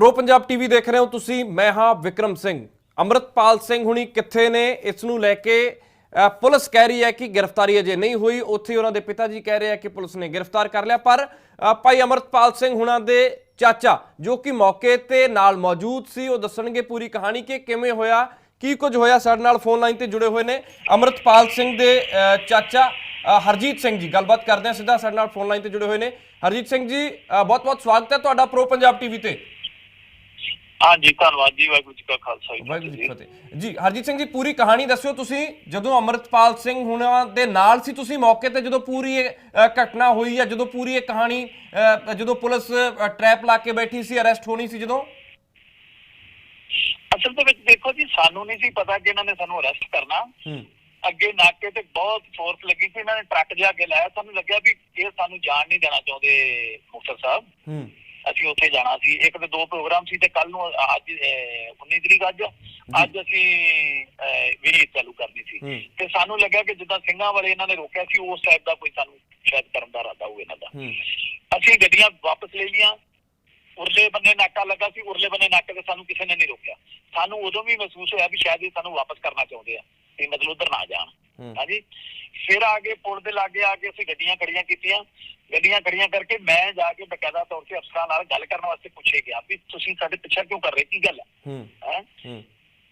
Pro Punjab TV ਦੇਖ ਰਹੇ ਹੋ ਤੁਸੀਂ, ਮੈਂ ਹਾਂ ਵਿਕਰਮ ਸਿੰਘ। ਅਮਰਤਪਾਲ ਸਿੰਘ ਹੁਣੀ ਕਿੱਥੇ ਨੇ? ਇਸ ਨੂੰ ਲੈ ਕੇ ਪੁਲਿਸ ਕਹਿ ਰਹੀ ਹੈ ਕਿ ਗ੍ਰਿਫਤਾਰੀ ਅਜੇ ਨਹੀਂ ਹੋਈ। ਉੱਥੇ ਉਹਨਾਂ ਦੇ ਪਿਤਾ ਜੀ ਕਹਿ ਰਹੇ ਆ ਕਿ ਪੁਲਿਸ ਨੇ ਗ੍ਰਿਫਤਾਰ ਕਰ ਲਿਆ। ਪਰ ਭਾਈ ਅਮਰਤਪਾਲ ਸਿੰਘ ਹੁਣਾਂ ਦੇ ਚਾਚਾ, ਜੋ ਕਿ ਮੌਕੇ ਤੇ ਨਾਲ ਮੌਜੂਦ ਸੀ, ਉਹ ਦੱਸਣਗੇ ਪੂਰੀ ਕਹਾਣੀ ਕਿ ਕਿਵੇਂ ਹੋਇਆ, ਕੀ ਕੁਝ ਹੋਇਆ ਸਾਡੇ ਨਾਲ ਫੋਨ ਲਾਈਨ ਤੇ ਜੁੜੇ ਹੋਏ ਨੇ। ਅਮਰਤਪਾਲ ਸਿੰਘ ਦੇ ਚਾਚਾ ਹਰਜੀਤ ਸਿੰਘ ਜੀ। ਗੱਲਬਾਤ ਕਰਦੇ ਹਾਂ ਸਿੱਧਾ ਸਾਡੇ ਨਾਲ ਫੋਨ ਲਾਈਨ ਤੇ ਜੁੜੇ ਹੋਏ ਨੇ। ਹਰਜੀਤ ਸਿੰਘ ਜੀ ਬਹੁਤ ਬਹੁਤ ਸਵਾਗਤ ਹੈ ਤੁਹਾਡਾ ਪ੍ਰੋ ਪੰਜਾਬ ਟੀਵੀ ਤੇ। ਹਾਂਜੀ ਧੰਨਵਾਦ ਜੀ ਵਾਹਿਗੁਰੂ ਜੀ ਕਾ ਖਾਲਸਾ ਜੀ ਵਾਹਿਗੁਰੂ ਜੀ ਕੀ ਫਤਿਹ। ਜੀ ਹਰਜੀਤ ਸਿੰਘ ਜੀ ਪੂਰੀ ਕਹਾਣੀ ਦੱਸਿਓ ਤੁਸੀਂ ਜਦੋਂ ਅਮਰਤਪਾਲ ਸਿੰਘ ਹੁਣਾਂ ਦੇ ਨਾਲ ਸੀ ਤੁਸੀਂ ਮੌਕੇ ਤੇ ਜਦੋਂ ਪੂਰੀ ਇਹ ਅ, ਘਟਨਾ ਹੋਈ ਹੈ ਜਦੋਂ ਪੂਰੀ ਇਹ ਕਹਾਣੀ ਅ, ਜਦੋਂ ਪੁਲਿਸ ਟ੍ਰੈਪ ਲਾ ਕੇ ਬੈਠੀ ਸੀ ਅਰੈਸਟ ਹੋਣੀ ਸੀ ਜਦੋਂ? ਅਸਲ ਦੇ ਵਿੱਚ ਦੇਖੋ ਜੀ ਸਾਨੂੰ ਨਹੀਂ ਸੀ ਪਤਾ ਕਿ ਇਹਨਾਂ ਨੇ ਸਾਨੂੰ ਅਰੈਸਟ ਕਰਨਾ। ਹੂੰ। ਅੱਗੇ ਨਾਕੇ ਤੇ ਬਹੁਤ ਫੋਰਸ ਲੱਗੀ ਸੀ ਇਹਨਾਂ ਨੇ ਟਰੱਕ ਜਿਹਾ ਅੱਗੇ ਲਾਇਆ ਸਾਨੂੰ ਲੱਗਿਆ ਵੀ ਇਹ ਸਾਨੂੰ ਜਾਣ ਨਹੀਂ ਦੇਣਾ ਚਾਹੁੰਦੇ ਮੁਖਤਰ ਸਾਹਿਬ। ਹੂੰ। ਅਸੀਂ ਉੱਥੇ ਜਾਣਾ ਸੀ। ਇੱਕ ਤੇ ਦੋ ਪ੍ਰੋਗਰਾਮ ਸੀ ਤੇ ਕੱਲ ਨੂੰ ਅੱਜ ਅਹ, 19 ਤਰੀਕ ਅੱਜ। ਅੱਜ ਅਸੀਂ ਵੀ ਚਾਲੂ ਕਰਨੀ ਸੀ। ਤੇ ਸਾਨੂੰ ਲੱਗਿਆ ਕਿ ਜਿੱਦਾਂ ਸਿੰਘਾਂ ਵਾਲੇ ਇਹਨਾਂ ਨੇ ਰੋਕਿਆ ਸੀ ਉਸ ਟਾਈਪ ਦਾ ਕੋਈ ਸਾਨੂੰ ਸ਼ਾਇਦ ਕਰਨ ਦਾ ਇਰਾਦਾ ਹੋਵੇ ਇਹਨਾਂ ਦਾ। ਅਸੀਂ ਗੱਡੀਆਂ ਵਾਪਸ ਲੈ ਲਈਆਂ। ਉਰਲੇ ਬੰਨੇ ਨਾਕਾ ਲੱਗਾ ਸੀ ਉਰਲੇ ਬੰਨੇ ਨਾਕੇ ਤੇ ਸਾਨੂੰ ਕਿਸੇ ਨੇ ਨਹੀਂ ਰੋਕਿਆ। ਸਾਨੂੰ ਉਦੋਂ ਵੀ ਮਹਿਸੂਸ ਹੋਇਆ ਵੀ ਸ਼ਾਇਦ ਇਹ ਸਾਨੂੰ ਵਾਪਸ ਕਰਨਾ ਚਾਹੁੰਦੇ ਆ ਤੇ ਮਤਲਬ ਉਧਰ ਨਾ ਜਾਣ। ਹਾਂਜੀ। ਫਿਰ ਆ ਕੇ ਪੁਲ ਦੇ ਲਾਗੇ ਆ ਕੇ ਅਸੀਂ ਗੱਡੀਆਂ ਖੜੀਆਂ ਕੀਤੀਆਂ। ਗੱਡੀਆਂ ਖੜੀਆਂ ਕਰਕੇ ਮੈਂ ਜਾ ਕੇ ਬਕਾਇਦਾ ਤੌਰ ਤੇ ਅਫਸਰਾਂ ਨਾਲ ਗੱਲ ਕਰਨ ਵਾਸਤੇ ਪੁੱਛੇ ਗਿਆ ਵੀ ਤੁਸੀਂ ਸਾਡੇ ਪਿੱਛੇ ਕਿਉਂ ਕਰ ਰਹੇ? ਕੀ ਗੱਲ ਹੈ? ਹੂੰ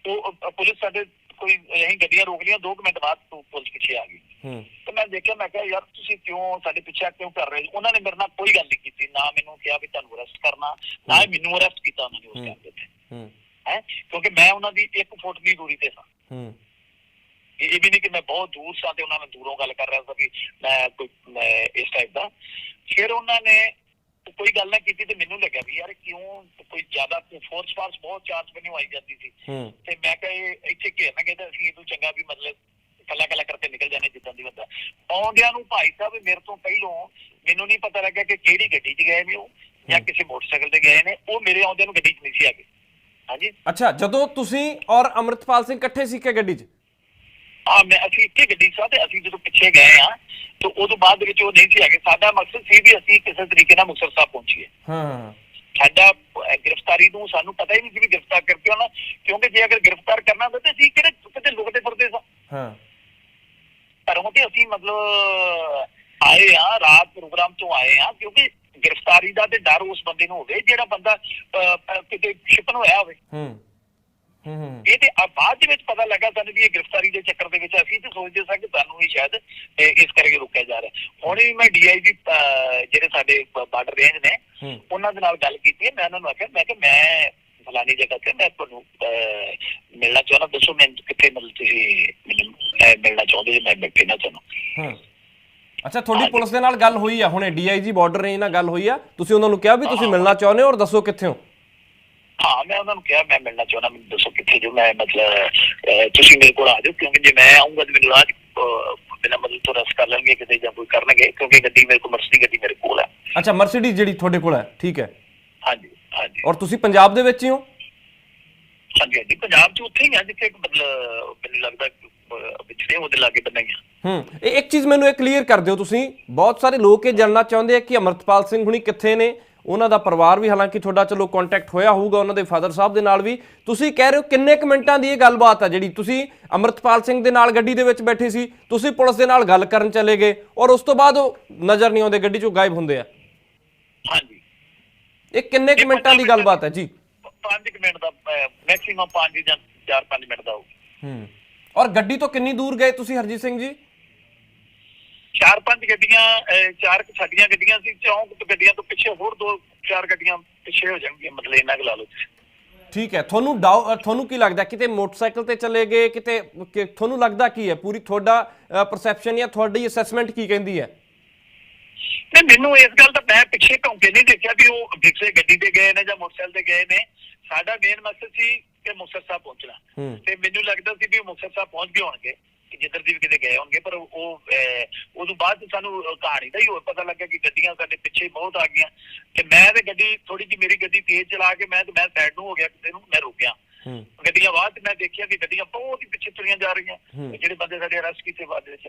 ਤੋ ਪੁਲਿਸ ਸਾਡੇ ਕੋਈ ਅਸੀਂ ਗੱਡੀਆਂ ਰੋਕ ਲਈਆਂ 2 ਮਿੰਟ ਬਾਅਦ ਪੁਲਿਸ ਪਿੱਛੇ ਆ ਗਈ। ਹੂੰ। ਤੇ ਮੈਂ ਦੇਖਿਆ ਮੈਂ ਕਿਹਾ ਯਾਰ ਤੁਸੀਂ ਕਿਉਂ ਸਾਡੇ ਪਿੱਛੇ ਕਿਉਂ ਕਰ ਰਹੇ ਹੋ? ਉਹਨਾਂ ਨੇ ਮੇਰੇ ਨਾਲ ਕੋਈ ਗੱਲ ਨਹੀਂ ਕੀਤੀ ਨਾ ਮੈਨੂੰ ਕਿਹਾ ਵੀ ਤੁਹਾਨੂੰ ਅਰੈਸਟ ਕਰਨਾ ਨਾ ਹੀ ਮੈਨੂੰ ਅਰੈਸਟ ਕੀਤਾ ਉਹਨਾਂ ਨੇ ਉਸ। ਟਾਈਮ ਤੇ। ਹੂੰ। ਹੈ? ਕਿਉਂਕਿ ਮੈਂ ਉਹਨਾਂ ਦੀ 1 ਫੁੱਟ ਦੀ ਦੂਰੀ ਤੇ ਸਾਂ। ਹੂੰ। ਇਹ ਵੀ ਨਹੀਂ ਕਿ ਮੈਂ ਬਹੁਤ ਦੂਰ ਸਾਂ ਤੇ ਉਹਨਾਂ ਨਾਲ ਦੂਰੋਂ ਗੱਲ ਕਰ ਰਿਹਾ ਸੀ ਵੀ ਮੈਂ ਕੋਈ ਮੈਂ ਇਸ ਟਾਈਪ ਦਾ। ਫਿਰ ਉਹਨਾਂ ਨੇ ਕੋਈ ਗੱਲ ਨਾ ਕੀਤੀ ਤੇ ਮੈਨੂੰ ਲੱਗਿਆ ਵੀ ਯਾਰ ਕਿਉਂ ਕੋਈ ਜ਼ਿਆਦਾ ਫੋਰਸ ਫਾਰਸ ਬਹੁਤ ਚਾਰਜ ਮੈਨੂੰ ਆਈ ਜਾਂਦੀ ਸੀ। ਹੂੰ। ਤੇ ਮੈਂ ਕਿਹਾ ਇੱਥੇ ਘੇਰਨਾ ਕਹਿੰਦਾ ਅਸੀਂ ਇਹ ਤੋਂ ਚੰਗਾ ਵੀ ਮਤਲਬ ਕੱਲਾ ਕੱਲਾ ਕਰਕੇ ਨਿਕਲ ਜਾਣੇ ਜਿੱਦਾਂ ਦੀ ਬੰਦਾ। ਆਉਂਦਿਆਂ ਨੂੰ ਭਾਈ ਸਾਹਿਬ ਮੇਰੇ ਤੋਂ ਪਹਿਲੋਂ ਮੈਨੂੰ ਨਹੀਂ ਪਤਾ ਲੱਗਾ ਕਿ ਕਿਹੜੀ ਗੱਡੀ 'ਚ ਗਏ ਨੇ ਉਹ ਜਾਂ ਹੂੰ। ਕਿਸੇ ਮੋਟਰਸਾਈਕਲ ਤੇ ਗਏ ਨੇ ਉਹ ਮੇਰੇ ਆਉਂਦਿਆਂ ਨੂੰ ਗੱਡੀ 'ਚ ਨਹੀਂ ਸੀ ਆਗੇ ਹਾਂਜੀ। ਅੱਛਾ ਜਦੋਂ ਤੁਸੀਂ ਔਰ ਅਮਰਤਪਾਲ ਸਿੰਘ ਇਕੱਠੇ ਸੀ ਕਿ ਗੱਡੀ 'ਚ? ਆ ਮੈਂ ਅਸੀਂ ਇੱਥੇ ਗੱਡੀ ਸਾਹ ਤੇ ਅਸੀਂ ਜਦੋਂ ਪਿੱਛੇ ਗਏ ਆ ਤੇ ਉਦੋਂ ਬਾਅਦ ਵਿੱਚ ਉਹ ਨਹੀਂ ਸੀ ਆਗੇ ਸਾਡਾ ਮਕਸਦ ਸੀ ਵੀ ਅਸੀਂ ਕਿਸੇ ਤਰੀਕੇ ਨਾਲ ਮੁਕਤਸਰ ਸਾਹਿਬ ਪਹੁੰਚੀਏ। ਹਾਂ। ਹਾਂ ਸਾਡਾ ਗ੍ਰਿਫਤਾਰੀ ਨੂੰ ਸਾਨੂੰ ਪਤਾ ਹੀ ਨਹੀਂ ਸੀ ਵੀ ਗ੍ਰਿਫਤਾਰ ਕਰਕੇ ਆਉਣਾ ਕਿਉਂਕਿ ਜੇ ਅਗਰ ਗ੍ਰਿਫਤਾਰ ਕਰਨਾ ਹੁੰਦਾ ਤੇ ਅਸੀਂ ਕਿਹੜੇ ਕਿਤੇ ਲੁਕਦੇ ਫਿਰਦੇ ਸਾਂ। ਹਾਂ। ਘਰੋਂ ਤੇ ਅਸੀਂ ਮਤਲਬ ਆਏ ਆ ਰਾਤ ਪ੍ਰੋਗਰਾਮ ਤੋਂ ਆਏ ਆ ਕਿਉਂਕਿ ਗ੍ਰਿਫਤਾਰੀ ਦਾ ਤੇ ਡਰ ਉਸ ਬੰਦੇ ਨੂੰ ਹੋਵੇ ਜਿਹੜਾ ਬੰਦਾ ਕਿਤੇ ਸ਼ਿਪਨ ਹੋਇਆ ਹੋਵੇ। ਹੂੰ ਹੂੰ ਹੂੰ। ਇਹ ਤੇ ਆ ਬਾਅਦ ਦੇ ਵਿੱਚ ਪਤਾ ਲੱਗਾ ਸਾਨੂੰ ਵੀ ਇਹ ਗ੍ਰਿਫਤਾਰੀ ਦੇ ਚੱਕਰ ਦੇ ਵਿੱਚ ਅਸੀਂ ਤੇ ਸੋਚਦੇ ਸਾਂ ਕਿ ਸਾਨੂੰ ਵੀ ਸ਼ਾਇਦ ਇਸ ਕਰਕੇ ਰੁਕਿਆ ਜਾ ਰਿਹਾ। ਹੁਣ ਵੀ ਮੈਂ ਡੀਆਈਜੀ ਜਿਹੜੇ ਸਾਡੇ ਬਾਰਡਰ ਰੇਂਜ ਨੇ ਹੂੰ। ਉਹਨਾਂ ਦੇ ਨਾਲ ਗੱਲ ਕੀਤੀ ਹੈ। ਮੈਂ ਉਹਨਾਂ ਨੂੰ ਆਖਿਆ ਮੈਂ ਕਿ ਮੈਂ ਫਲਾਣੀ ਜਗ੍ਹਾ ਤੇ ਮੈਂ ਤੁਹਾਨੂੰ ਮਿਲਣਾ ਚਾਹੁੰਦਾ। ਦੱਸੋ ਮੈਂ ਕਿੱਥੇ ਮਿਲ ਤੁਸੀਂ ਮੈਨੂੰ ਮਿਲਣਾ ਚਾਹੁੰਦੇ ਜੇ ਮੈਂ ਮਿਲਣਾ ਚਾਹੁੰਦਾ ਹਾਂ। ਅੱਛਾ ਤੁਹਾਡੀ ਪੁਲਿਸ ਦੇ ਨਾਲ ਗੱਲ ਹੋਈ ਆ। ਹੁਣੇ ਡੀਆਈਜੀ ਬਾਰਡਰ ਰੇਂਜ ਨਾਲ ਗੱਲ ਹੋਈ ਆ। ਤੁਸੀਂ ਉਹਨਾਂ ਨੂੰ ਕਿਹਾ ਵੀ ਤੁਸੀਂ ਮਿਲਣਾ ਚਾਹੁੰਦੇ ਹੋ ਔਰ ਦੱਸੋ ਕਿੱਥੇ ਹੋ? ਹਾਂ ਮੈਂ ਉਹਨਾਂ ਨੂੰ ਕਿਹਾ ਮੈਂ ਮਿਲਣਾ ਚਾਹੁੰਦਾ ਮੈਨੂੰ ਦੱਸੋ ਕਿੱਥੇ ਜੋ ਮੈਂ ਮਤਲਬ ਤੁਸੀਂ ਮੇਰੇ ਕੋਲ ਆ ਜਾਓ ਕਿਉਂਕਿ ਜੇ ਮੈਂ ਆਉਂਗਾ ਤੇ ਮੈਨੂੰ ਅਹ, ਬਿਨਾਂ ਮਤਲਬ ਤੋਂ ਰਸ ਕਰ ਲੈਣਗੇ ਕਿਤੇ ਜਾਂ ਕੋਈ ਕਰਨਗੇ ਕਿਉਂਕਿ ਗੱਡੀ ਮੇਰੇ ਕੋਲ ਮਰਸਡੀ ਗੱਡੀ ਮੇਰੇ ਕੋਲ ਹੈ। ਅੱਛਾ ਮਰਸੀਡੀਜ਼ ਜਿਹੜੀ ਤੁਹਾਡੇ ਕੋਲ ਹੈ ਠੀਕ ਹੈ। ਹਾਂਜੀ ਹਾਂਜੀ। ਔਰ ਤੁਸੀਂ ਪੰਜਾਬ ਦੇ ਵਿੱਚ ਹੀ ਹੋ? ਹਾਂਜੀ ਹਾਂਜੀ ਪੰਜਾਬ 'ਚ ਉੱਥੇ ਹੀ ਆ ਜਿੱਥੇ ਮਤਲਬ ਮੈਨੂੰ ਲੱਗਦਾ ਵਿਛੜੇ ਉਹਦੇ ਲਾਗੇ ਬਣਾਈਆਂ ਹੂੰ ਇਹ ਇੱਕ ਚੀਜ਼ ਮੈਨੂੰ ਇਹ ਕਲੀਅਰ ਕਰ ਦਿਓ ਤੁਸੀਂ ਬਹੁਤ ਸਾਰੇ ਲੋਕ ਇਹ ਜਾਣਨਾ ਚਾਹੁੰਦੇ ਆ ਕਿ ਅਮਰਤਪਾਲ ਸਿੰਘ ਹੁਣੀ ਕਿੱਥੇ ਨੇ ਉਹਨਾਂ ਦਾ ਪਰਿਵਾਰ ਵੀ ਹਾਲਾਂਕਿ ਤੁਹਾਡਾ ਚਲੋ ਕੰਟੈਕਟ ਹੋਇਆ ਹੋਊਗਾ ਉਹਨਾਂ ਦੇ ਫਾਦਰ ਸਾਹਿਬ ਦੇ ਨਾਲ ਵੀ। ਤੁਸੀਂ ਕਹਿ ਰਹੇ ਹੋ ਕਿੰਨੇ ਕੁ ਮਿੰਟਾਂ ਦੀ ਇਹ ਗੱਲਬਾਤ ਆ ਜਿਹੜੀ ਤੁਸੀਂ ਅਮਰਤਪਾਲ ਸਿੰਘ ਦੇ ਨਾਲ ਗੱਡੀ ਦੇ ਵਿੱਚ ਬੈਠੇ ਸੀ ਤੁਸੀਂ ਪੁਲਿਸ ਦੇ ਨਾਲ ਗੱਲ ਕਰਨ ਚਲੇ ਗਏ ਔਰ ਉਸ ਤੋਂ ਬਾਅਦ ਉਹ ਨਜ਼ਰ ਨਹੀਂ ਆਉਂਦੇ ਗੱਡੀ ਚੋਂ ਗਾਇਬ ਹੁੰਦੇ ਆ। ਹਾਂਜੀ। ਇਹ ਕਿੰਨੇ ਕੁ ਮਿੰਟਾਂ ਦੀ ਗੱਲਬਾਤ ਹੈ ਜੀ? 5 ਮਿੰਟ ਦਾ ਮੈਕਸਿਮਮ 5 ਜਾਂ 4-5 ਮਿੰਟ ਦਾ ਹੋਊ। ਹੂੰ। ਔਰ ਗੱਡੀ ਤੋਂ ਕਿੰਨੀ ਦੂਰ ਗਏ ਤੁਸੀਂ ਹਰਜੀਤ ਸਿੰਘ ਜੀ? ਚਾਰ ਪੰਜ ਗੱਡੀਆਂ ਚਾਰ ਕੁ ਸਾਡੀਆਂ ਗੱਡੀਆਂ ਸੀ ਚੌਂਕ ਤੋਂ ਗੱਡੀਆਂ ਤੋਂ ਪਿੱਛੇ ਹੋਰ ਦੋ ਚਾਰ ਗੱਡੀਆਂ ਪਿੱਛੇ ਹੋ ਜਾਣਗੀਆਂ ਮਤਲਬ ਇੰਨਾ ਕੁ ਲਾ ਲਓ। ਠੀਕ ਹੈ ਤੁਹਾਨੂੰ ਤੁਹਾਨੂੰ ਕੀ ਲੱਗਦਾ ਕਿਤੇ ਮੋਟਰਸਾਈਕਲ ਤੇ ਚਲੇ ਗਏ ਕਿਤੇ ਤੁਹਾਨੂੰ ਲੱਗਦਾ ਕੀ ਹੈ? ਪੂਰੀ ਤੁਹਾਡਾ ਪਰਸੈਪਸ਼ਨ ਜਾਂ ਤੁਹਾਡੀ ਅਸੈਸਮੈਂਟ ਕੀ ਕਹਿੰਦੀ ਹੈ? ਨਹੀਂ ਮੈਨੂੰ ਇਸ ਗੱਲ ਦਾ ਮੈਂ ਪਿੱਛੇ ਘੁੰਮਕੇ ਨਹੀਂ ਦੇਖਿਆ ਵੀ ਉਹ ਕਿਸੇ ਗੱਡੀ ਤੇ ਗਏ ਨੇ ਜਾਂ ਮੋਟਰਸਾਈਕਲ ਤੇ ਗਏ ਨੇ। ਸਾਡਾ ਮੇਨ ਮਕਸਦ ਸੀ ਕਿ ਮੁਕਤਸਰ ਸਾਹਿਬ ਪਹੁੰਚਣਾ। ਤੇ ਮੈਨੂੰ ਲੱਗਦਾ ਸੀ ਵੀ ਮੁਕਤਸਰ ਸਾਹਿਬ ਪਹੁੰਚ ਗਏ ਹੋਣਗੇ। ਜਿੱਧਰ ਦੀ ਵੀ ਕਿਤੇ ਗਏ ਹੋਣਗੇ ਪਰ ਉਹ ਉਦੋਂ ਬਾਅਦ ਸਾਨੂੰ ਕਹਾਣੀ ਦਾ ਹੀ ਹੋਰ ਪਤਾ ਲੱਗਾ ਕਿ ਗੱਡੀਆਂ ਸਾਡੇ ਪਿੱਛੇ ਬਹੁਤ ਆ ਗਈਆਂ। ਤੇ ਮੈਂ ਤੇ ਗੱਡੀ ਥੋੜੀ ਜਿਹੀ ਮੇਰੀ ਗੱਡੀ ਤੇਜ਼ ਚਲਾ ਕੇ ਮੈਂ ਤੇ ਮੈਂ ਸਾਈਡ ਨੂੰ ਹੋ ਗਿਆ ਕਿਤੇ ਨੂੰ ਮੈਂ ਰੁਕਿਆ। ਹੂੰ। ਗੱਡੀਆਂ ਬਾਅਦ ਮੈਂ ਦੇਖਿਆ ਕਿ ਗੱਡੀਆਂ ਬਹੁਤ ਹੀ ਪਿੱਛੇ ਤੁਰੀਆਂ ਜਾ ਰਹੀਆਂ। ਜਿਹੜੇ ਬੰਦੇ ਸਾਡੇ ਅਰੈਸਟ ਕੀਤੇ ਬਾਅਦ ਦੇ ਵਿੱਚ।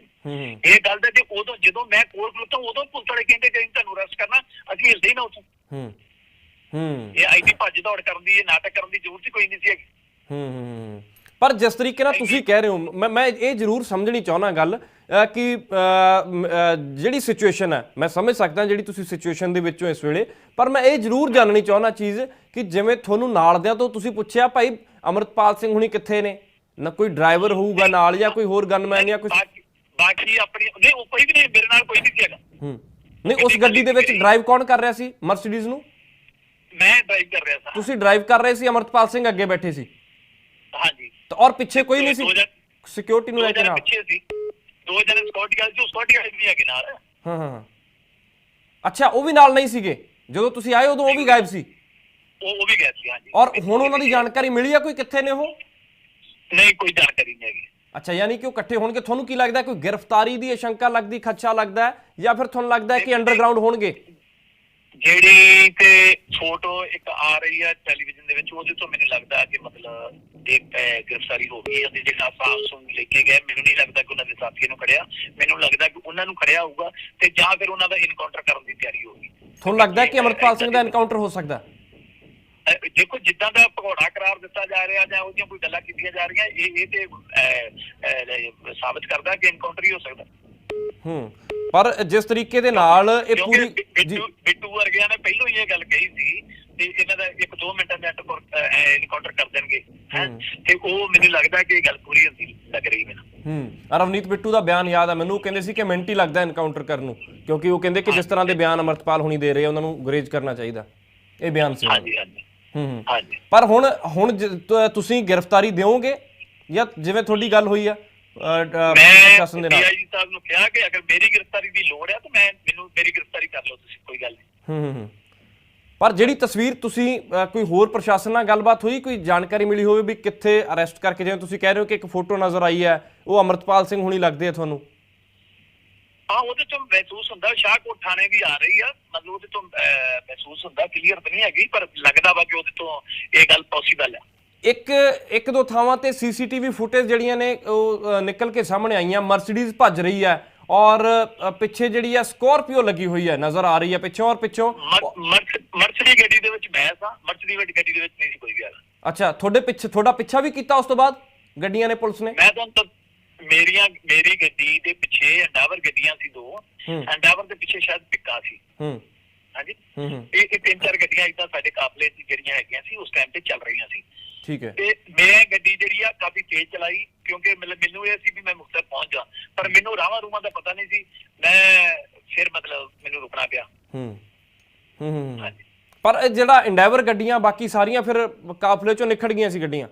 ਇਹ ਗੱਲ ਦਾ ਤੇ ਉਦੋਂ ਜਦੋਂ ਮੈਂ ਕੋਲ ਖਲੋਤਾ ਉਦੋਂ ਪੁਲਿਸ ਵਾਲੇ ਕਹਿੰਦੇ ਕਿ ਤੁਹਾਨੂੰ ਅਰੈਸਟ ਕਰਨਾ ਅਸੀਂ ਹਿਲਦੇ ਹੀ ਨਾ ਉੱਥੋਂ। ਹੂੰ। ਹੂੰ। ਇਹ ਆਈਡੀ ਭੱਜ ਦੌੜ ਕਰਨ ਦੀ ਇਹ ਨਾਟਕ ਕਰਨ ਦੀ ਜ਼ਰੂਰਤ ਹੀ ਕੋਈ ਨਹੀਂ ਸੀ ਹੂੰ, ਹੂੰ। ਪਰ ਜਿਸ ਤਰੀਕੇ ਨਾਲ ਤੁਸੀਂ ਕਹਿ ਰਹੇ ਹੋ ਮੈਂ ਮੈਂ ਇਹ ਜ਼ਰੂਰ ਸਮਝਣੀ ਚਾਹੁੰਦਾ ਗੱਲ ਕਿ ਜਿਹੜੀ ਸਿਚੁਏਸ਼ਨ ਹੈ ਮੈਂ ਸਮਝ ਸਕਦਾ ਜਿਹੜੀ ਤੁਸੀਂ ਸਿਚੁਏਸ਼ਨ ਦੇ ਵਿੱਚੋਂ ਇਸ ਵੇਲੇ ਪਰ ਮੈਂ ਇਹ ਜ਼ਰੂਰ ਜਾਣਨੀ ਚਾਹੁੰਦਾ ਚੀਜ਼ ਕਿ ਜਿਵੇਂ ਤੁਹਾਨੂੰ ਨਾਲ ਦਿਆਂ ਤੋਂ ਤੁਸੀਂ ਪੁੱਛਿਆ ਭਾਈ ਅਮਰਤਪਾਲ ਸਿੰਘ ਹੁਣੀ ਕਿੱਥੇ ਨੇ? ਨਾ ਕੋਈ ਡਰਾਈਵਰ ਹੋਊਗਾ ਨਾਲ ਜਾਂ ਕੋਈ ਹੋਰ ਗਨਮੈਨ ਜਾਂ ਕੋਈ ਬਾਕੀ ਆਪਣੀ ਨਹੀਂ ਉਹ ਕੋਈ ਵੀ ਨਹੀਂ ਮੇਰੇ ਨਾਲ ਕੋਈ ਨਹੀਂ ਸੀ ਹੈਗਾ। ਹੂੰ। ਨਹੀਂ ਉਸ ਗੱਡੀ ਦੇ ਵਿੱਚ ਡਰਾਈਵ ਕੌਣ ਕਰ ਰਿਹਾ ਸੀ? ਮਰਸੀਡੀਜ਼ ਨੂੰ? ਮੈਂ ਡਰਾਈਵ ਕਰ ਰਿਹਾ ਸਾਂ। ਤੁਸੀਂ ਡਰਾਈਵ ਕਰ ਰਹੇ ਸੀ ਅਮਰਤਪਾਲ ਸਿੰਘ ਅੱਗੇ ਬੈਠੇ ਸੀ? ਹਾਂਜੀ। ਤੇ ਔਰ ਪਿੱਛੇ ਕੋਈ ਨਹੀਂ ਸੀ। ਦੋ ਜਣ- ਸਿਕਿਉਰਿਟੀ ਨੂੰ ਲੈ ਕੇ ਨਾਲ ਪਿੱਛੇ ਸੀ। ਦੋ ਜਣੇ ਸਕਿਉਰਟੀ ਗਾਰਡ ਜੋ ਸਕਿਉਰਟੀ ਗਾਰਡ ਵੀ ਹੈਗੇ ਨਾਲ। ਹਾਂ ਹਾਂ। ਅੱਛਾ ਉਹ ਵੀ ਨਾਲ ਨਹੀਂ ਸੀਗੇ। ਜਦੋਂ ਤੁਸੀਂ ਆਏ ਉਦੋਂ ਉਹ ਵੀ ਗਾਇਬ ਸੀ? ਉਹ ਉਹ ਵੀ ਗਏ ਸੀ ਹਾਂਜੀ। ਔਰ ਹੁਣ ਉਹਨਾਂ ਦੀ ਜਾਣਕਾਰੀ ਮਿਲੀ ਆ ਕੋਈ? ਕਿੱਥੇ ਨੇ ਉਹ? ਨਹੀਂ ਕੋਈ ਜਾਣਕਾਰੀ ਨਹੀਂ ਹੈਗੀ। ਅੱਛਾ ਯਾਨੀ ਕਿ ਉਹ ਇਕੱਠੇ ਹੋਣਗੇ। ਤੁਹਾਨੂੰ ਕੀ ਲੱਗਦਾ ਕੋਈ ਗ੍ਰਿਫਤਾਰੀ ਦੀ ਆਸ਼ੰਕਾ ਲੱਗਦੀ ਖਦਸ਼ਾ ਲੱਗਦਾ ਜਾਂ ਫਿਰ ਤੁਹਾਨੂੰ ਲੱਗਦਾ ਕਿ ਅੰਡਰਗਰਾਉਂਡ ਹੋਣਗੇ? ਜਿਹੜੀ ਤੇ ਫੋਟੋ ਇੱਕ ਆ ਰਹੀ ਹੈ ਟੈਲੀਵਿਜ਼ਨ ਦੇ ਵਿੱਚ ਉਹਦੇ ਤੋਂ ਮੈਨੂੰ ਲੱਗਦਾ ਕਿ ਮਤਲਬ ਅਹ, ਗ੍ਰਿਫਤਾਰੀ ਹੋ ਗਈ ਉਹਦੇ ਜਿਹੜਾ ਸਾਫਸੂਮ ਲੈ ਕੇ ਗਏ। ਮੈਨੂੰ ਨਹੀਂ ਲੱਗਦਾ ਕਿ ਉਹਨਾਂ ਦੇ ਸਾਥੀਆਂ ਨੂੰ ਖੜਿਆ। ਮੈਨੂੰ ਲੱਗਦਾ ਕਿ ਉਹਨਾਂ ਨੂੰ ਖੜਿਆ ਹੋਊਗਾ ਤੇ ਜਾਂ ਫਿਰ ਉਹਨਾਂ ਦਾ ਇਨਕਾਊਂਟਰ ਕਰਨ ਦੀ ਤਿਆਰੀ ਹੋਊਗੀ ਤੁਹਾਨੂੰ ਲੱਗਦਾ ਹੈ ਕਿ ਅਮਰਪਾਲ ਸਿੰਘ ਦਾ ਐਨਕਾਊਂਟਰ ਹੋ ਸਕਦਾ? ਹੈ? ਦੇਖੋ ਜਿੱਦਾਂ ਦਾ ਭਗੌੜਾ ਕਰਾਰ ਦਿੱਤਾ ਜਾ ਰਿਹਾ ਜਾਂ ਉਹਦੀਆਂ ਕੋਈ ਗੱਲਾਂ ਕੀਤੀਆਂ ਜਾ ਰਹੀਆਂ ਇਹ ਇਹ ਤੇ ਸਾਬਤ ਕਰਦਾ ਕਿ ਇਨਕਾਊਂਟਰ ਹੀ ਹੋ ਸਕਦਾ। ਹੂੰ। ਪਰ ਜਿਸ ਤਰੀਕੇ ਦੇ ਨਾਲ ਇਹ ਪੂਰੀ ਬਿੱਟੂ ਵਰਗਿਆਂ ਨੇ ਪਹਿਲਾਂ ਹੀ ਇਹ ਗੱਲ ਕਹੀ ਸੀ ਤੇ ਇਹਨਾਂ ਦਾ ਇੱਕ ਦੋ ਮਿੰਟਾਂ ਦੇ ਇਨਕਾਊਂਟਰ ਕਰ ਦੇਣਗੇ ਹੈਂ? ਤੇ ਉਹ ਮੈਨੂੰ ਲੱਗਦਾ ਕਿ ਇਹ ਗੱਲ ਪੂਰੀ ਹੁੰਦੀ ਲੱਗ ਰਹੀ ਮੈਨੂੰ। ਹੂੰ। ਰਵਨੀਤ ਬਿੱਟੂ ਦਾ ਬਿਆਨ ਯਾਦ ਆ। ਮੈਨੂੰ ਕਹਿੰਦੇ ਸੀ ਕਿ ਮਿੰਟ ਹੀ ਲੱਗਦਾ ਐਨਕਾਊਂਟਰ ਕਰਨ ਨੂੰ ਕਿਉਂਕਿ ਉਹ ਕਹਿੰਦੇ ਕਿ ਜਿਸ ਤਰ੍ਹਾਂ ਦੇ ਬਿਆਨ ਅਮਰਤਪਾਲ ਹੁਣੀ ਦੇ ਰਹੇ ਉਹਨਾਂ ਨੂੰ ਗਰੇਜ ਕਰਨਾ ਚਾਹੀਦਾ। ਇਹ ਬਿਆਨ ਸੀ। ਹਾਂਜੀ ਹਾਂਜੀ। ਹੂੰ ਪਰ ਹੁਣ ਹੁਣ ਤੁਸੀਂ ਗ੍ਰਿਫਤਾਰੀ ਦਿਓਗੇ ਜਾਂ ਜਿਵੇਂ ਤੁਹਾਡੀ ਗੱਲ ਹੋਈ ਆ ਪ੍ਰਸ਼ਾਸਨ ਦੇ ਨਾਲ? ਡੀਆਈਜੀ ਸਾਹਿਬ ਨੂੰ ਕਿਹਾ ਕਿ ਅਗਰ ਮੇਰੀ ਗ੍ਰਿਫਤਾਰੀ ਦੀ ਲੋੜ ਹੈ ਤਾਂ ਮੈਂ ਮੈਨੂੰ ਮੇਰੀ ਗ੍ਰਿਫਤਾਰੀ ਕਰ ਲਓ ਤੁਸੀਂ ਕੋਈ ਗੱਲ ਨਹੀਂ। ਹੂੰ, ਹੂੰ। ਪਰ ਜਿਹੜੀ ਤਸਵੀਰ ਤੁਸੀਂ ਕੋਈ ਹੋਰ ਪ੍ਰਸ਼ਾਸਨ ਨਾਲ ਗੱਲਬਾਤ ਹੋਈ ਕੋਈ ਜਾਣਕਾਰੀ ਮਿਲੀ ਹੋਵੇ ਵੀ ਕਿੱਥੇ ਅਰੈਸਟ ਕਰਕੇ ਜਿਵੇਂ ਤੁਸੀਂ ਕਹਿ ਰਹੇ ਹੋ ਕਿ ਇੱਕ ਫੋਟੋ ਨਜ਼ਰ ਆਈ ਹੈ ਉਹ ਅਮਰਤਪਾਲ ਸਿੰਘ ਹੁਣੀ ਲੱਗਦੇ ਆ ਤੁਹਾਨੂੰ? ਹਾਂ ਉਹਦੇ ਤੋਂ ਮਹਿਸੂਸ ਹੁੰਦਾ ਸ਼ਾਹਕੋਟ ਥਾਣੇ ਦੀ ਆ ਰਹੀ ਆ ਮਤਲਬ ਉਹਦੇ ਤੋਂ ਮਹਿਸੂਸ ਹੁੰਦਾ ਕਲੀਅਰ ਤਾਂ ਨਹੀਂ ਹੈਗੀ ਪਰ ਲੱਗਦਾ ਵਾ ਕਿ ਉਹਦੇ ਤੋਂ ਇਹ ਗੱਲ ਪੋਸੀਬਲ ਹੈ ਇੱਕ ਇੱਕ ਦੋ ਥਾਵਾਂ ਤੇ ਸੀਸੀਟੀਵੀ ਫੁਟੇਜ ਜਿਹੜੀਆਂ ਨੇ ਉਹ ਨਿਕਲ ਕੇ ਸਾਹਮਣੇ ਆਈਆਂ ਮਰਸੀਡੀਜ਼ ਭੱਜ ਰਹੀ ਹੈ ਔਰ ਪਿੱਛੇ ਜਿਹੜੀ ਹੈ ਸਕੋਰਪੀਓ ਲੱਗੀ ਹੋਈ ਹੈ ਨਜ਼ਰ ਆ ਰਹੀ ਹੈ ਪਿੱਛੋਂ ਔਰ ਪਿੱਛੋਂ। ਮਰਸਡੀ ਗੱਡੀ ਦੇ ਵਿੱਚ ਮੈਂ ਸਾਂ ਮਰਸਡੀ ਵੱਡੀ ਗੱਡੀ ਦੇ ਵਿੱਚ ਨਹੀਂ ਕੋਈ ਗਿਆ ਅੱਛਾ ਤੁਹਾਡੇ ਪਿੱਛੇ ਤੁਹਾਡਾ ਪਿੱਛਾ ਵੀ ਕੀਤਾ ਉਸ ਤੋਂ ਬਾਅਦ? ਗੱਡੀਆਂ ਨੇ ਪੁਲਿਸ ਨੇ? ਮੈਂ ਤਾਂ ਮੇਰੀਆਂ ਮੇਰੀ ਗੱਡੀ ਦੇ ਪਿੱਛੇ ਅੰਡਾਵਰ ਗੱਡੀਆਂ ਸੀ ਦੋ। ਅੰਡਾਵਰ ਦੇ ਪਿੱਛੇ ਸ਼ਾਇਦ ਪਿੱਕਾ ਸੀ। ਹੂੰ। ਹਾਂਜੀ? ਇਹ ਇਹ ਤਿੰਨ ਚਾਰ ਗੱਡੀਆਂ ਇਦਾਂ ਸਾਡੇ ਕਾਫਲੇ ਦੀ ਜਿਹੜੀਆਂ ਹੈਗੀਆਂ ਸੀ ਉਸ ਟਾਈਮ ਤੇ ਚੱਲ ਰਹੀਆਂ ਸੀ। ਠੀਕ ਹੈ। ਤੇ ਮੈਂ ਗੱਡੀ ਜਿਹੜੀ ਆ ਕਾਫੀ ਤੇਜ਼ ਚਲਾਈ ਕਿਉਂਕਿ ਮਤਲਬ ਮੈਨੂੰ ਇਹ ਸੀ ਵੀ ਮੈਂ ਮੁਕਤਸਰ ਪਹੁੰਚ ਜਾ। ਪਰ ਮੈਨੂੰ ਰਾਵਾਂ ਰੂਮਾਂ ਦਾ ਪਤਾ ਨਹੀਂ ਸੀ। ਮੈਂ ਫਿਰ ਮਤਲਬ ਮੈਨੂੰ ਰੁਕਣਾ ਪਿਆ। ਹੂੰ ਹੂੰ ਹੂੰ, ਹਾਂਜੀ। ਪਰ ਇਹ ਜਿਹੜਾ ਇੰਡਾਈਵਰ ਗੱਡੀਆਂ ਬਾਕੀ ਸਾਰੀਆਂ ਫਿਰ ਕਾਫਲੇ ਚੋਂ ਨਿਕਲ ਗਈਆਂ ਸੀ ਗੱਡੀਆਂ?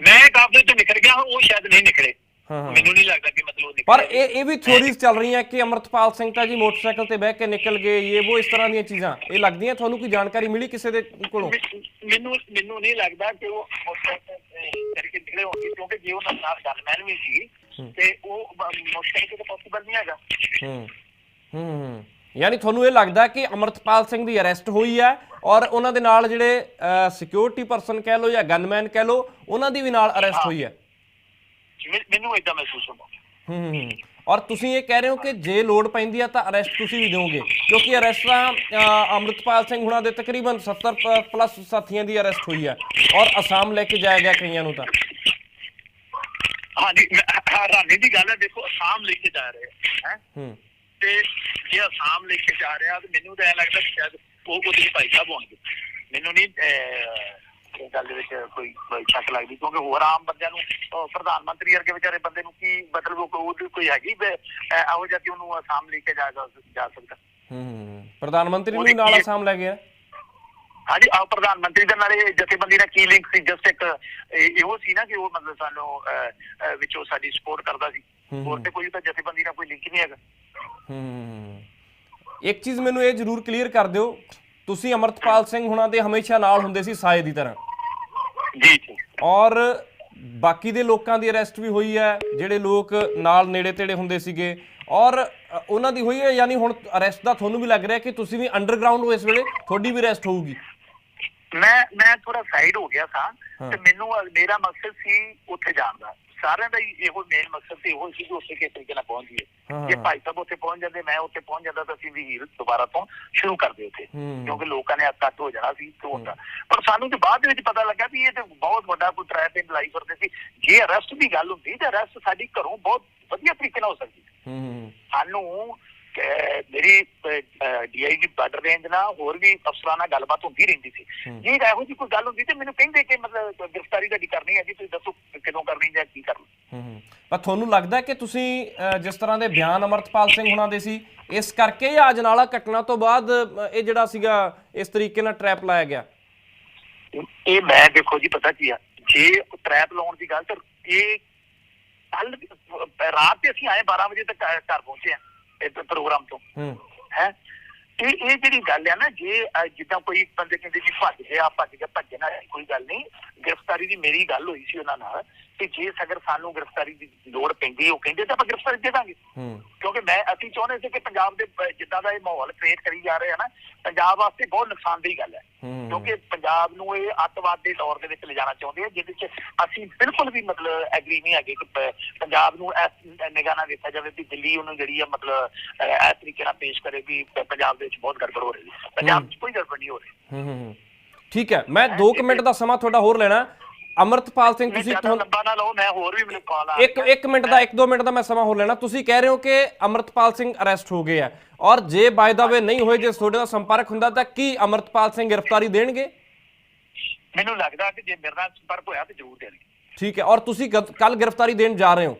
ਮੈਂ ਕਾਫਲੇ ਤੋਂ ਨਿਕਲ ਗਿਆ ਉਹ ਸ਼ਾਇਦ ਨਹੀਂ ਨਿਕਲੇ। ਮੈਨੂੰ ਨਹੀਂ ਲੱਗਦਾ ਕਿ ਮਤਲਬ ਉਹ ਪਰ ਇਹ ਇਹ ਵੀ ਥਿਉਰੀਜ਼ ਚੱਲ ਰਹੀਆਂ ਕਿ ਅਮਰਤਪਾਲ ਸਿੰਘ ਤਾਂ ਜੀ ਮੋਟਰਸਾਈਕਲ ਤੇ ਬਹਿ ਕੇ ਨਿਕਲ ਗਏ ਇਹ ਉਹ ਇਸ ਤਰ੍ਹਾਂ ਦੀਆਂ ਚੀਜ਼ਾਂ। ਇਹ ਲੱਗਦੀਆਂ ਤੁਹਾਨੂੰ ਕੋਈ ਜਾਣਕਾਰੀ ਮਿਲੀ ਕਿਸੇ ਦੇ ਕੋਲੋਂ? ਮੈਨ- ਮੈਨੂੰ ਨਹੀਂ ਲੱਗਦਾ ਕਿ ਉਹ ਮੋਟਰਸਾਈਕਲ ਤੇ ਕਰਕੇ ਨਿਕਲੇ ਹੋਣਗੇ ਕਿਉਂਕਿ ਜੇ ਉਹਨਾਂ ਨਾਲ ਗਨਮੈਨ ਵੀ ਸੀ ਤੇ ਉਹ ਮੋਟਰਸਾਈਕਲ ਤੇ ਪੋਸੀਬਲ ਨਹੀਂ ਹੈਗਾ। ਹੂੰ। ਹੂੰ ਯਾਨੀ ਤੁਹਾਨੂੰ ਇਹ ਲੱਗਦਾ ਕਿ ਅਮਰਤਪਾਲ ਸਿੰਘ ਦੀ ਅਰੈਸਟ ਹੋਈ ਹੈ ਔਰ ਉਹਨਾਂ ਦੇ ਨਾਲ ਜਿਹੜੇ ਸਿਕਿਉਰਿਟੀ ਪਰਸਨ ਕਹਿ ਲਓ ਜਾਂ ਗਨਮੈਨ ਕਹਿ ਲਓ ਉਹਨਾਂ ਦੀ ਵੀ ਨਾਲ ਅਰੈਸਟ ਹੋਈ ਹੈ? ਮੈ- ਮੈਨੂੰ ਇਦਾਂ ਮਹਿਸੂਸ ਹੁੰਦਾ। ਹੂੰ ਹੂੰ, ਹੂੰ। ਔਰ ਤੁਸੀਂ ਇਹ ਕਹਿ ਰਹੇ ਹੋ ਕਿ ਜੇ ਲੋਡ ਪੈਂਦੀ ਆ ਤਾਂ ਅਰੈਸਟ ਤੁਸੀਂ ਵੀ ਦਿਓਗੇ ਕਿਉਂਕਿ ਅਰੈਸਟ ਤਾਂ ਅਮਰਤਪਾਲ ਸਿੰਘ ਹੁਣਾਂ ਦੇ ਤਕਰੀਬਨ 70 ਪਲੱਸ ਸਾਥੀਆਂ ਦੀ ਅਰੈਸਟ ਹੋਈ ਹੈ ਔਰ ਅਸਾਮ ਲੈ ਕੇ ਜਾਇਆ ਗਿਆ ਕਈਆਂ ਨੂੰ ਤਾਂ। ਹਾਂਜੀ ਮੈਂ- ਹੈਰਾਨੀ ਦੀ ਗੱਲ ਹੈ ਦੇਖੋ ਅਸਾਮ ਲੈ ਕੇ ਜਾ ਰਹੇ ਹੈ। ਹੂੰ। ਤੇ ਜੇ ਅਸਾਮ ਲੈ ਕੇ ਜਾ ਰਿਹਾ ਤੇ ਮੈਨੂੰ ਤਾਂ ਐ ਲੱਗਦਾ ਕਿ ਸ਼ਾਇਦ ਉਹ ਉਹਦੇ ਭਾਈ ਸਾਹਿਬ ਹੋਣਗੇ। ਮੈਨੂੰ ਨਹੀਂ ਅਹ, ਗੱਲ ਦੇ ਵਿੱਚ ਕੋਈ ਕੋਈ ਸ਼ੱਕ ਲੱਗਦੀ? ਕਿਉਂਕਿ ਹੋਰ ਆਮ ਬੰਦਿਆਂ ਨੂੰ ਪ੍ਰਧਾਨ ਮੰਤਰੀ ਵਰਗੇ ਵਿਚਾਰੇ ਬੰਦੇ ਨੂੰ ਕੀ ਮਤਲਬ ਉਹਦੀ ਕੋਈ ਹੈਗੀ ਇਹੋ ਜਿਹਾ ਕਿ ਉਹਨੂੰ ਅਸਾਮ ਲੈ ਕੇ ਜਾ ਜਾ ਸਕਦਾ? ਹੂੰ, ਹੂੰ ਪ੍ਰਧਾਨ ਮੰਤਰੀ ਨੂੰ ਨਾਲ ਅਸਾਮ ਲੈ ਗਿਆ? ਹਾਂਜੀ ਆ ਪ੍ਰਧਾਨ ਮੰਤਰੀ ਦੇ ਨਾਲ ਇਹ ਜਥੇਬੰਦੀ ਦਾ ਕੀ ਲਿੰਕ ਸੀ? ਜਸਟ ਇੱਕ ਇਹ- ਸੀ ਨਾ ਕਿ ਉਹ ਮਤਲਬ ਸਾਨੂੰ ਵਿੱਚੋਂ ਸਾਡੀ ਸਪੋਰਟ ਕਰਦਾ ਸੀ। ਹੋਰ ਤੇ ਕੋਈ ਤਾਂ ਜਥੇਬੰਦੀ ਨਾਲ ਕੋਈ ਲਿੰਕ ਨਹੀਂ ਹੈਗਾ। ਹੂੰ ਇੱਕ ਚੀਜ਼ ਮੈਨੂੰ ਇਹ ਜ਼ਰੂਰ ਕਲੀਅਰ ਕਰ ਦਿਓ ਤੁਸੀਂ ਅਮਰਤਪਾਲ ਸਿੰਘ ਹੁਣਾਂ ਦੇ ਹਮੇਸ਼ਾ ਨਾਲ ਹੁੰਦੇ ਸੀ ਸਾਏ ਦੀ ਤਰ੍ਹਾਂ। ਜੀ ਜੀ। ਔਰ ਬਾਕੀ ਦੇ ਲੋਕਾਂ ਦੀ ਅਰੈਸਟ ਵੀ ਹੋਈ ਹੈ ਜਿਹੜੇ ਲੋਕ ਨਾਲ ਨੇੜੇ ਤੇੜੇ ਹੁੰਦੇ ਸੀਗੇ। ਔਰ ਉਹਨਾਂ ਦੀ ਹੋਈ ਹੈ ਯਾਨੀ ਹੁਣ ਅਰੈਸਟ ਦਾ ਤੁਹਾਨੂੰ ਵੀ ਲੱਗ ਰਿਹਾ ਕਿ ਤੁਸੀਂ ਵੀ ਅੰਡਰਗਰਾਉਂਡ ਹੋ ਇਸ ਵੇਲੇ ਤੁਹਾਡੀ ਵੀ ਅਰੈਸਟ ਹੋਊਗੀ। ਮੈਂ ਮੈਂ ਥੋੜਾ ਸਾਈਡ ਹੋ ਗਿਆ ਸਾਂ। ਤੇ ਮੈਨੂੰ ਮੇਰਾ ਮਕਸਦ ਸੀ ਉੱਥੇ ਜਾਣ ਦਾ। ਸਾਰਿਆਂ ਦਾ ਹੀ ਇਹੋ ਮੇਨ ਮਕਸਦ ਤੇ ਇਹੋ ਸੀ ਕਿ ਉਸੇ ਕੇ ਤਰੀਕੇ ਨਾਲ ਪਹੁੰਚ ਜਾਈਏ ਹਾਂ, ਜੇ। ਭਾਈ ਸਾਹਿਬ ਉੱਥੇ ਪਹੁੰਚ ਜਾਂਦੇ ਮੈਂ ਉੱਥੇ ਪਹੁੰਚ ਜਾਂਦਾ ਤਾਂ ਅਸੀਂ ਵੀ ਹੀਰ ਦੁਬਾਰਾ ਤੋਂ ਸ਼ੁਰੂ ਕਰਦੇ ਉੱਥੇ। ਕਿਉਂਕਿ ਲੋਕਾਂ ਨੇ ਅੱਤ ਹੋ ਜਾਣਾ ਸੀ ਹੁੰਦਾ ਪਰ ਸਾਨੂੰ ਤੇ ਬਾਅਦ ਵਿੱਚ ਪਤਾ ਲੱਗਾ ਵੀ ਇਹ ਤੇ ਬਹੁਤ ਵੱਡਾ ਕੋਈ ਟ੍ਰੈਪ ਇਨ ਲਾਈਫ ਕਰਦੇ ਸੀ ਜੇ ਅਰੈਸਟ ਦੀ ਗੱਲ ਹੁੰਦੀ ਤਾਂ ਅਰੈਸਟ ਸਾਡੀ ਘਰੋਂ ਬਹੁਤ ਵਧੀਆ ਤਰੀਕੇ ਨਾਲ ਹੋ ਸਕਦੀ ਸੀ। ਸਾਨੂੰ ਮੇਰੀ ਡੀਆਈਜੀ ਬਾਰਡਰ ਰੇਂਜ ਨਾਲ ਹੋਰ ਵੀ ਅਫਸਰਾਂ ਨਾਲ ਗੱਲਬਾਤ ਹੁੰਦੀ ਰਹਿੰਦੀ ਸੀ। ਜੇ ਇਹੋ ਕੋਈ ਗੱਲ ਹੁੰਦੀ ਤੇ ਮੈਨੂੰ ਕਹਿੰਦੇ ਕਿ ਮਤਲਬ ਗ੍ਰਿਫਤਾਰੀ ਤੁਹਾਡੀ ਕਰਨੀ ਹੈ ਜੀ ਤੁਸੀਂ ਦੱਸੋ ਕਦੋਂ ਕਰਨੀ ਜਾਂ ਕੀ ਕਰਨਾ ਹੂੰ ਹੂੰ। ਪਰ ਤੁਹਾਨੂੰ ਲੱਗਦਾ ਕਿ ਤੁਸੀਂ ਜਿਸ ਤਰ੍ਹਾਂ ਦੇ ਬਿਆਨ ਅਮਰਤਪਾਲ ਸਿੰਘ ਹੁਣਾਂ ਦੇ ਸੀ ਇਸ ਕਰਕੇ ਜਾਂ ਅਜਨਾਲਾ ਘਟਨਾ ਤੋਂ ਬਾਅਦ ਇਹ ਜਿਹੜਾ ਸੀਗਾ ਇਸ ਤਰੀਕੇ ਨਾਲ ਟ੍ਰੈਪ ਲਾਇਆ ਗਿਆ ਇਹ ਮੈਂ ਦੇਖੋ ਜੀ ਪਤਾ ਕੀ ਆ ਜੇ ਟ੍ਰੈਪ ਲਾਉਣ ਦੀ ਗੱਲ ਤਾਂ ਇਹ ਕੱਲ ਰਾਤ ਤੇ ਅਸੀਂ ਆਏ 12 ਵਜੇ ਤੱਕ ਘਰ ਪਹੁੰਚੇ ਆ ਇਹ ਪ੍ਰੋਗਰਾਮ ਤੋਂ। ਹੂੰ। ਇਹ ਇਹ ਜਿਹੜੀ ਗੱਲ ਹੈ ਨਾ ਜੇ ਜਿੱਦਾਂ ਕੋਈ ਬੰਦੇ ਕਹਿੰਦੇ ਜੀ ਭੱਜ ਗਿਆ ਭੱਜ ਗਿਆ ਭੱਜਣਾ ਕੋਈ ਗੱਲ ਨਹੀਂ। ਗ੍ਰਿਫਤਾਰੀ ਦੀ ਮੇਰੀ ਗੱਲ ਹੋਈ ਸੀ ਉਹਨਾਂ ਨਾਲ। ਕਿ ਜੇ ਅਗਰ ਸਾਨੂੰ ਗ੍ਰਿਫਤਾਰੀ ਦੀ ਲੋੜ ਪੈਂਦੀ ਉਹ ਕਹਿੰਦੇ ਤਾਂ ਆਪਾਂ ਗ੍ਰਿਫਤਾਰੀ ਦੇ ਦਾਂਗੇ। ਹੂੰ। ਕਿਉਂਕਿ ਮੈਂ ਅਸੀਂ ਚਾਹੁੰਦੇ ਸੀ ਕਿ ਪੰਜਾਬ ਦੇ ਜਿੱਦਾਂ ਦਾ ਇਹ ਮਾਹੌਲ ਕ੍ਰੀਏਟ ਕਰੀ ਜਾ ਰਹੇ ਆ ਨਾ ਪੰਜਾਬ ਵਾਸਤੇ ਬਹੁਤ ਨੁਕਸਾਨਦੇਹ ਗੱਲ ਹੈ। ਹੂੰ। ਕਿਉਂਕਿ ਪੰਜਾਬ ਨੂੰ ਇਹ ਅੱਤਵਾਦ ਦੇ ਦੌਰ ਦੇ ਵਿੱਚ ਲਿਜਾਣਾ ਚਾਹੁੰਦੇ ਆ ਜਿਹਦੇ ਵਿੱਚ ਅਸੀਂ ਬਿਲਕੁਲ ਵੀ ਮਤਲਬ ਐਗਰੀ ਨਹੀਂ ਹੈਗੇ ਕਿ ਪੰਜਾਬ ਨੂੰ ਇਸ ਨਿਗਾਹ ਨਾਲ ਦੇਖਿਆ ਜਾਵੇ ਕਿ ਦਿੱਲੀ ਉਹਨੂੰ ਜਿਹੜੀ ਆ ਮਤਲਬ ਇਸ ਤਰੀਕੇ ਨਾਲ ਪੇਸ਼ ਕਰੇ ਵੀ ਪੰਜਾਬ ਦੇ ਵਿੱਚ ਬਹੁਤ ਗੜਬੜ ਹੋ ਰਹੀ ਹੈ। ਪੰਜਾਬ 'ਚ ਕੋਈ ਗੜਬੜ ਨਹੀਂ ਹੋ ਰਹੀ। ਹੂੰ ਹੂੰ ਹੂੰ। ਠੀਕ ਹੈ ਮੈਂ 2 ਮਿੰਟ ਦਾ ਸਮਾਂ ਤੁਹਾਡਾ ਹੋਰ ਲੈਣਾ। ਅਮਰਤਪਾਲ ਸਿੰਘ ਤੁਸੀਂ ਤੁਹਾਨੂੰ ਲੰਬਾ ਨਾ ਲਓ ਮੈਂ ਹੋਰ ਵੀ ਮੈਨੂੰ ਕਾਲ ਆ ਇੱਕ ਇੱਕ ਮਿੰਟ ਦਾ ਇੱਕ ਦੋ ਮਿੰਟ ਦਾ ਮੈਂ ਸਮਾਂ ਹੋਰ ਲੈਣਾ। ਤੁਸੀਂ ਕਹਿ ਰਹੇ ਹੋ ਕਿ ਅਮਰਤਪਾਲ ਸਿੰਘ ਅਰੈਸਟ ਹੋ ਗਏ ਆ। ਔਰ ਜੇ ਬਾਏ ਦਾ ਵੇ ਨਹੀਂ ਹੋਏ ਜੇ ਤੁਹਾਡੇ ਨਾਲ ਸੰਪਰਕ ਹੁੰਦਾ ਤਾਂ ਕੀ ਅਮਰਤਪਾਲ ਸਿੰਘ ਗ੍ਰਿਫਤਾਰੀ ਦੇਣਗੇ? ਮੈਨੂੰ ਲੱਗਦਾ ਕਿ ਜੇ ਮੇਰੇ ਨਾਲ ਸੰਪਰਕ ਹੋਇਆ ਤਾਂ ਜ਼ਰੂਰ ਦੇਣਗੇ। ਠੀਕ ਹੈ ਔਰ ਤੁਸੀਂ ਕੱਲ ਗ੍ਰਿਫਤਾਰੀ ਦੇਣ ਜਾ ਰਹੇ ਹੋ?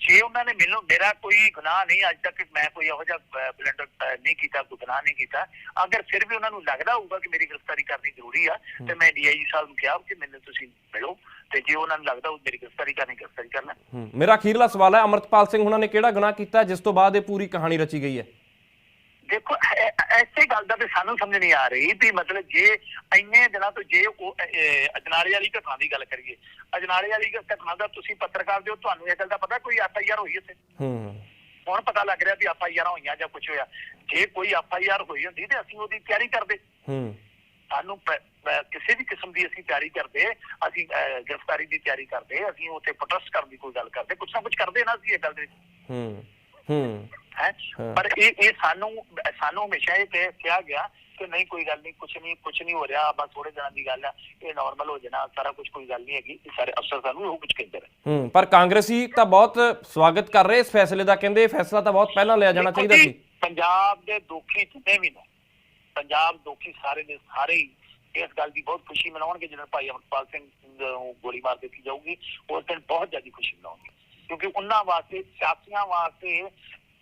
ਜੇ ਉਹਨਾਂ ਨੇ ਮੈਨੂੰ ਮੇਰਾ ਕੋਈ ਗੁਨਾਹ ਨਹੀਂ ਅੱਜ ਤੱਕ ਮੈਂ ਕੋਈ ਇਹੋ ਜਿਹਾ ਬਲੰਡਰ ਨਹੀਂ ਕੀਤਾ ਕੋਈ ਗੁਨਾਹ ਨਹੀਂ ਕੀਤਾ। ਅਗਰ ਫਿਰ ਵੀ ਉਹਨਾਂ ਨੂੰ ਲੱਗਦਾ ਹੋਊਗਾ ਕਿ ਮੇਰੀ ਗ੍ਰਿਫਤਾਰੀ ਕਰਨੀ ਜ਼ਰੂਰੀ ਆ ਤੇ ਮੈਂ ਡੀਆਈਜੀ ਸਾਹਿਬ ਨੂੰ ਕਿਹਾ ਕਿ ਮੈਨੂੰ ਤੁਸੀਂ ਮਿਲੋ ਤੇ ਜੇ ਉਹਨਾਂ ਨੂੰ ਲੱਗਦਾ ਉਹ ਮੇਰੀ ਗ੍ਰਿਫਤਾਰੀ ਕਰਨੀ ਗ੍ਰਿਫਤਾਰੀ ਕਰਨਾ। ਮੇਰਾ ਅਖੀਰਲਾ ਸਵਾਲ ਹੈ ਅਮਰਤਪਾਲ ਸਿੰਘ ਉਹਨਾਂ ਨੇ ਕਿਹੜਾ ਗੁਨਾਹ ਕੀਤਾ ਜਿਸ ਤੋਂ ਬਾਅਦ ਇਹ ਪੂਰੀ ਕਹਾਣੀ ਰਚੀ ਗਈ ਹੈ? ਦੇਖੋ ਐਸੇ ਗੱਲ ਦਾ ਤੇ ਸਾਨੂੰ ਸਮਝ ਨਹੀਂ ਆ ਰਹੀ ਵੀ ਮਤਲਬ ਜੇ ਇੰਨੇ ਦਿਨਾਂ ਤੋਂ ਜੇ ਅਜਨਾਲੇ ਵਾਲੀ ਘਟਨਾ ਦੀ ਗੱਲ ਕਰੀਏ। ਅਜਨਾਲੇ ਵਾਲੀ ਘਟਨਾ ਦਾ ਤੁਸੀਂ ਪੱਤਰਕਾਰ ਦਿਓ ਤੁਹਾਨੂੰ ਇਹ ਗੱਲ ਦਾ ਪਤਾ ਕੋਈ ਐਫ ਆਈ ਆਰ ਹੋਈ ਇੱਥੇ? ਹੂੰ। ਹੁਣ ਪਤਾ ਲੱਗ ਰਿਹਾ ਵੀ ਐਫ ਆਈ ਆਰ ਹੋਈਆਂ ਜਾਂ ਕੁਝ ਹੋਇਆ। ਜੇ ਕੋਈ ਐਫ ਆਈ ਆਰ ਹੋਈ ਹੁੰਦੀ ਤੇ ਅਸੀਂ ਉਹਦੀ ਤਿਆਰੀ ਕਰਦੇ। ਹੂੰ। ਸਾਨੂੰ ਕਿਸੇ ਵੀ ਕਿਸਮ ਦੀ ਅਸੀਂ ਤਿਆਰੀ ਕਰਦੇ ਅਸੀਂ ਗ੍ਰਿਫਤਾਰੀ ਦੀ ਤਿਆਰੀ ਕਰਦੇ ਅਸੀਂ ਉੱਥੇ ਪ੍ਰੋਟੈਸਟ ਕਰਨ ਦੀ ਕੋਈ ਗੱਲ ਕਰਦੇ ਕੁਛ ਨਾ ਕੁਛ ਕਰਦੇ ਨਾ ਅਸੀਂ ਇਹ ਗੱਲ ਦੇ ਵਿੱਚ। ਹੂੰ ਹੂੰ। ਪਰ ਇਹ ਇਹ ਸਾਨੂੰ ਸਾਨੂੰ ਹਮੇਸ਼ਾ ਇਹ ਕਿਹਾ ਗਿਆ ਕਿ ਨਹੀਂ ਕੋਈ ਗੱਲ ਨਹੀਂ ਕੁਛ ਨਹੀਂ ਕੁਛ ਨਹੀਂ ਹੋ ਰਿਹਾ ਬਸ ਥੋੜੇ ਦਿਨਾਂ ਦੀ ਗੱਲ ਹੈ ਇਹ ਨਾਰਮਲ ਹੋ ਜਾਣਾ ਸਾਰਾ ਕੁਝ ਕੋਈ ਗੱਲ ਨਹੀਂ ਹੈਗੀ ਸਾਰੇ ਅਫਸਰ ਸਾਨੂੰ ਉਹ ਕੁਝ ਕਹਿੰਦੇ ਨੇ। ਹੂੰ ਪਰ ਕਾਂਗਰਸੀ ਤਾਂ ਬਹੁਤ ਸਵਾਗਤ ਕਰ ਰਹੇ ਇਸ ਫੈਸਲੇ ਦਾ ਕਹਿੰਦੇ ਇਹ ਫੈਸਲਾ ਤਾਂ ਬਹੁਤ ਪਹਿਲਾਂ ਲਿਆ ਜਾਣਾ ਚਾਹੀਦਾ ਸੀ। ਪੰਜਾਬ ਦੇ ਦੁਖੀ ਜਿੰਨੇ ਵੀ ਨੇ ਪੰਜਾਬ ਦੁਖੀ ਸਾਰੇ ਦੇ ਸਾਰੇ ਹੀ ਇਸ ਗੱਲ ਦੀ ਬਹੁਤ ਖੁਸ਼ੀ ਮਨਾਉਣਗੇ ਜਦੋਂ ਭਾਈ ਅਮਰਪਾਲ ਸਿੰਘ ਨੂੰ ਗੋਲੀ ਮਾਰ ਦਿੱਤੀ ਜਾਊਗੀ ਉਸ ਦਿਨ ਬਹੁਤ ਜ਼ਿਆਦਾ ਖੁਸ਼ੀ ਮਨਾਉਣਗੇ ਕਿਉਂਕਿ ਉਹਨਾਂ ਵਾਸਤੇ ਸਿਆਸੀਆਂ ਵਾਸਤੇ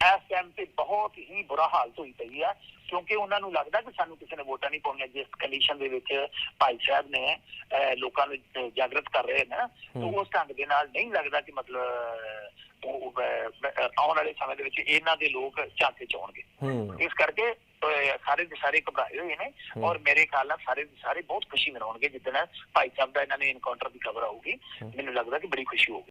ਇਸ ਟਾਈਮ ਤੇ ਬਹੁਤ ਹੀ ਬੁਰਾ ਹਾਲਤ ਹੋਈ ਪਈ ਆ ਕਿਉਂਕਿ ਉਹਨਾਂ ਨੂੰ ਲੱਗਦਾ ਕਿ ਸਾਨੂੰ ਕਿਸੇ ਨੇ ਵੋਟਾਂ ਨਹੀਂ ਪਾਉਣੀਆਂ ਜਿਸ ਕੰਡੀਸ਼ਨ ਦੇ ਵਿੱਚ ਭਾਈ ਸਾਹਿਬ ਨੇ ਲੋਕਾਂ ਨੂੰ ਜਾਗਰਤ ਕਰ ਰਹੇ ਨੇ ਤਾਂ ਉਸ ਢੰਗ ਦੇ ਨਾਲ ਨਹੀਂ ਲੱਗਦਾ ਕਿ ਮਤਲਬ ਆਉਣ ਵਾਲੇ ਸਮੇਂ ਦੇ ਵਿੱਚ ਇਹਨਾਂ ਦੇ ਲੋਕ ਝਾਂਸੇ ਚ ਆਉਣਗੇ। ਇਸ ਕਰਕੇ ਸਾਰੇ ਦੇ ਸਾਰੇ ਘਬਰਾਏ ਹੋਏ ਨੇ ਔਰ ਮੇਰੇ ਖਿਆਲ ਨਾਲ ਸਾਰੇ ਦੇ ਸਾਰੇ ਬਹੁਤ ਖੁਸ਼ੀ ਮਨਾਉਣਗੇ ਜਿੱਦਣ ਭਾਈ ਸਾਹਿਬ ਦਾ ਇਹਨਾਂ ਨੇ ਇਨਕਾਊਂਟਰ ਦੀ ਖਬਰ ਆਊਗੀ। ਮੈਨੂੰ ਲੱਗਦਾ ਕਿ ਬੜੀ ਖੁਸ਼ੀ ਹੋਊਗੀ।